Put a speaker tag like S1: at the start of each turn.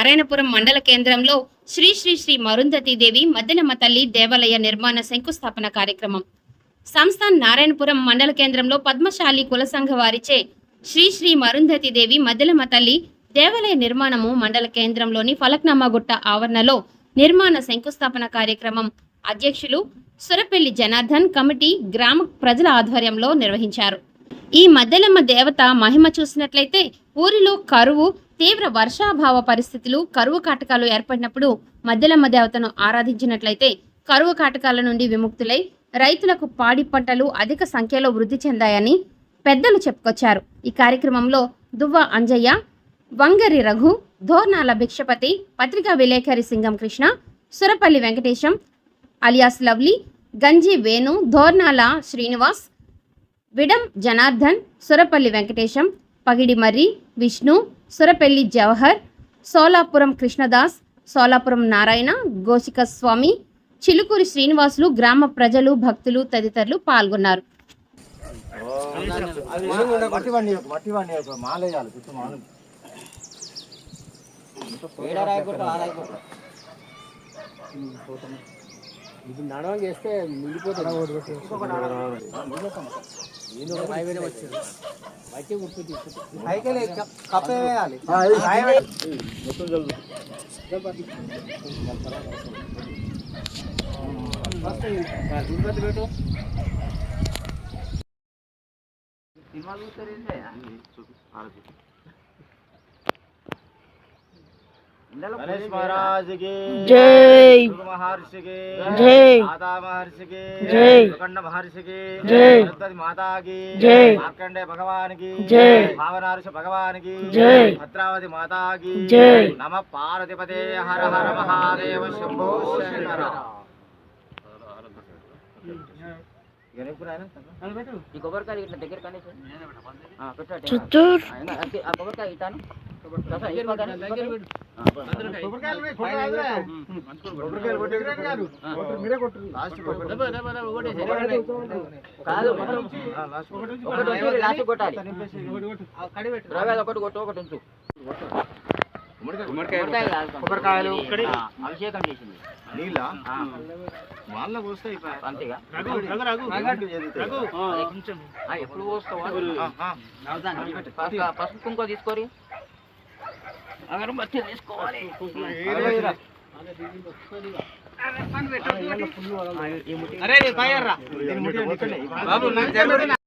S1: నారాయణపురం మండల కేంద్రంలో శ్రీ శ్రీ శ్రీ మరుంధతి దేవి మద్దెనమ్మ తల్లి దేవాలయ నిర్మాణ శంకుస్థాపన కార్యక్రమం. సంస్థాన్ నారాయణపురం మండల కేంద్రంలో పద్మశాలి కుల సంఘ వారిచే శ్రీ శ్రీ మరుంధతి దేవి మద్దెలమ్మ తల్లి దేవాలయ నిర్మాణము మండల కేంద్రంలోని ఫలక్నామాగుట్ట ఆవరణలో నిర్మాణ శంకుస్థాపన కార్యక్రమం అధ్యక్షులు సురపెల్లి జనార్దన్ కమిటీ గ్రామ ప్రజల ఆధ్వర్యంలో నిర్వహించారు. ఈ మద్దెలమ్మ దేవత మహిమ చూసినట్లయితే ఊరిలో కరువు తీవ్ర వర్షాభావ పరిస్థితులు కరువు కాటకాలు ఏర్పడినప్పుడు మధ్యలమ్మ దేవతను ఆరాధించినట్లయితే కరువు కాటకాల నుండి విముక్తులై రైతులకు పాడి పంటలు అధిక సంఖ్యలో వృద్ధి చెందాయని పెద్దలు చెప్పుకొచ్చారు. ఈ కార్యక్రమంలో దువ్వ అంజయ్య వంగరి రఘు ధోర్నాల భిక్షపతి పత్రికా విలేకరి సింగం కృష్ణ సురపల్లి వెంకటేశం అలియాస్ లవ్లీ గంజి వేణు ధోర్నాల శ్రీనివాస్ విడం జనార్దన్ సురపల్లి వెంకటేశం పగిడిమర్రి విష్ణు సురపెల్లి జవహర్ సోలాపురం కృష్ణదాస్ సోలాపురం నారాయణ గోసిక స్వామి చిలుకూరి శ్రీనివాసులు గ్రామ ప్రజలు భక్తులు తదితరులు పాల్గొన్నారు.
S2: మట్టి
S3: ఇది నడవ చేస్తే మిగిలిపోతుంది
S2: గణేష్
S4: జై
S2: గురు మహర్షి కి
S4: జై
S2: మాతా మహర్షి కి
S4: జై
S2: దుకండ మహర్షి కి
S4: జై
S2: సరస్వతి మాతా కి
S4: జై
S2: మార్కండే భావనార్ష భద్రావతి మాతా కి
S4: జై
S2: నమ పార్వతిపతే హర హర మహాదేవ శంభో శంకర
S5: ఈ కొబ్బరికాయ ఇట్లా దగ్గర కానీ పెట్టండి కొబ్బరికాయ ఇటాను ఒకటి కొట్టు. ఒకటి ఉంచు.
S2: కొబ్బరికాయలు.
S5: అభిషేకం చేసింది.
S2: నీళ్ళ? వాళ్ళ పోస్తే
S5: అంతేగా. ఎప్పుడు పోస్తావా? పసుపు కుంకుమ తీసుకొని అగరబత్తి తీసుకోవాలి.
S2: అరే పైర్రా బాబు నాకు